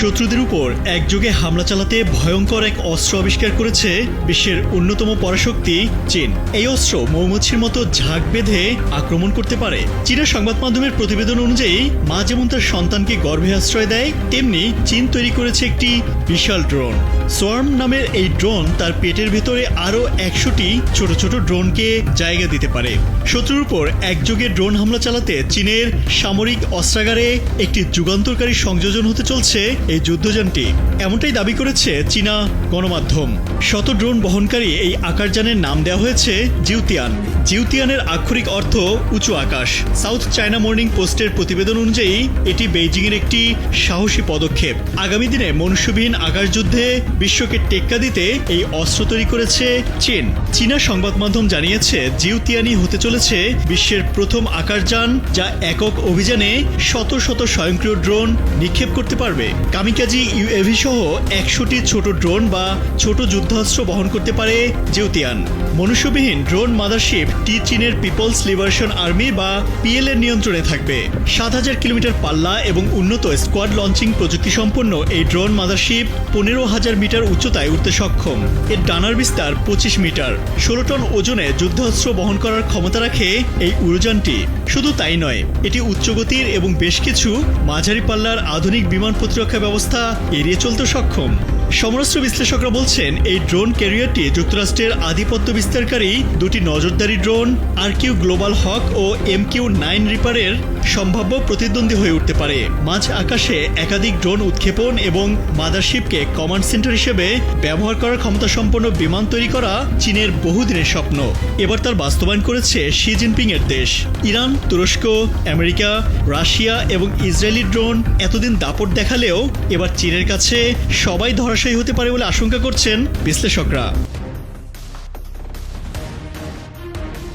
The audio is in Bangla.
শত্রুদের উপর একযোগে হামলা চালাতে ভয়ঙ্কর এক অস্ত্র আবিষ্কার করেছে বিশ্বের অন্যতম পরাশক্তি চীন। এই অস্ত্র মৌমাছির মতো ঝাঁক বেঁধে আক্রমণ করতে পারে। চীনের সংবাদ মাধ্যমের প্রতিবেদন অনুযায়ী, মা যেমন তার সন্তানকে গর্ভে আশ্রয় দেয়, তেমনি চীন তৈরি করেছে একটি বিশাল ড্রোন। সোয়ার্ম নামের এই ড্রোন তার পেটের ভেতরে আরও একশোটি ছোট ছোট ড্রোনকে জায়গা দিতে পারে। শত্রুর উপর একযোগে ড্রোন হামলা চালাতে চীনের সামরিক অস্ত্রাগারে একটি যুগান্তরকারী সংযোজন হতে চলছে এই যুদ্ধযানটি এমনটাই দাবি করেছে চীনা গণমাধ্যম। শত ড্রোন বহনকারী এই আকারযানের নাম দেওয়া হয়েছে জিউতিয়ান। জিউতিয়ানের আক্ষরিক অর্থ উঁচু আকাশ। সাউথ চায়না মর্নিং পোস্টের প্রতিবেদন অনুযায়ী, এটি বেইজিংয়ের একটি সাহসী পদক্ষেপ। আগামী দিনে মনুষ্যবিহীন আকাশযুদ্ধে বিশ্বকে টেক্কা দিতে এই অস্ত্র তৈরি করেছে চীন। চীনা সংবাদ মাধ্যম জানিয়েছে জিউতিয়ানি হতে চলেছে বিশ্বের প্রথম আকারযান যা একক অভিযানে শত শত স্বয়ংক্রিয় ড্রোন নিক্ষেপ করতে পারবে। কামিকাজি ইউএভি সহ একশোটি ছোট ড্রোন বা ছোট যুদ্ধাস্ত্র বহন করতে পারে জিউতিয়ান মনুষ্যবিহীন ড্রোন মাদারশিপ টি চীনের পিপলস লিবারেশন আর্মি বা পিএল এর নিয়ন্ত্রণে থাকবে। সাত হাজার কিলোমিটার পাল্লা এবং উন্নত স্কোয়াড লঞ্চিং প্রযুক্তি সম্পন্ন এই ড্রোন মাদারশিপ পনেরো হাজার মিটার উচ্চতায় উঠতে সক্ষম। এর ডানার বিস্তার পঁচিশ মিটার। ষোলো টন ওজনে যুদ্ধাস্ত্র বহন করার ক্ষমতা রাখে এই উড়োযানটি শুধু তাই নয়, এটি উচ্চগতির এবং বেশ কিছু মাঝারি পাল্লার আধুনিক বিমান প্রতিরক্ষা ব্যবস্থা এড়িয়ে চলতে সক্ষম। সমরাস্ত্র বিশ্লেষকরা বলছেন, এই ড্রোন ক্যারিয়ারটি যুক্তরাষ্ট্রের আধিপত্য বিস্তারকারী দুটি নজরদারি drone, R Q Global Hawk ও এম কিউ নাইন রিপারের সম্ভাব্য প্রতিদ্বন্দ্বী হয়ে উঠতে পারে। মাঝ আকাশে একাধিক ড্রোন উৎক্ষেপণ এবং মাদারশিপকে কমান্ড সেন্টার হিসেবে ব্যবহার করার ক্ষমতা সম্পন্ন বিমান তৈরি করা চীনের বহুদিনের স্বপ্ন। এবার তার বাস্তবায়ন করেছে শি জিনপিং এর দেশ। ইরান, তুরস্ক, আমেরিকা, রাশিয়া এবং ইসরায়েলি ড্রোন এতদিন দাপট দেখালেও এবার চীনের কাছে সবাই ধরাশায়ী হতে পারে বলে আশঙ্কা করছেন বিশ্লেষকরা।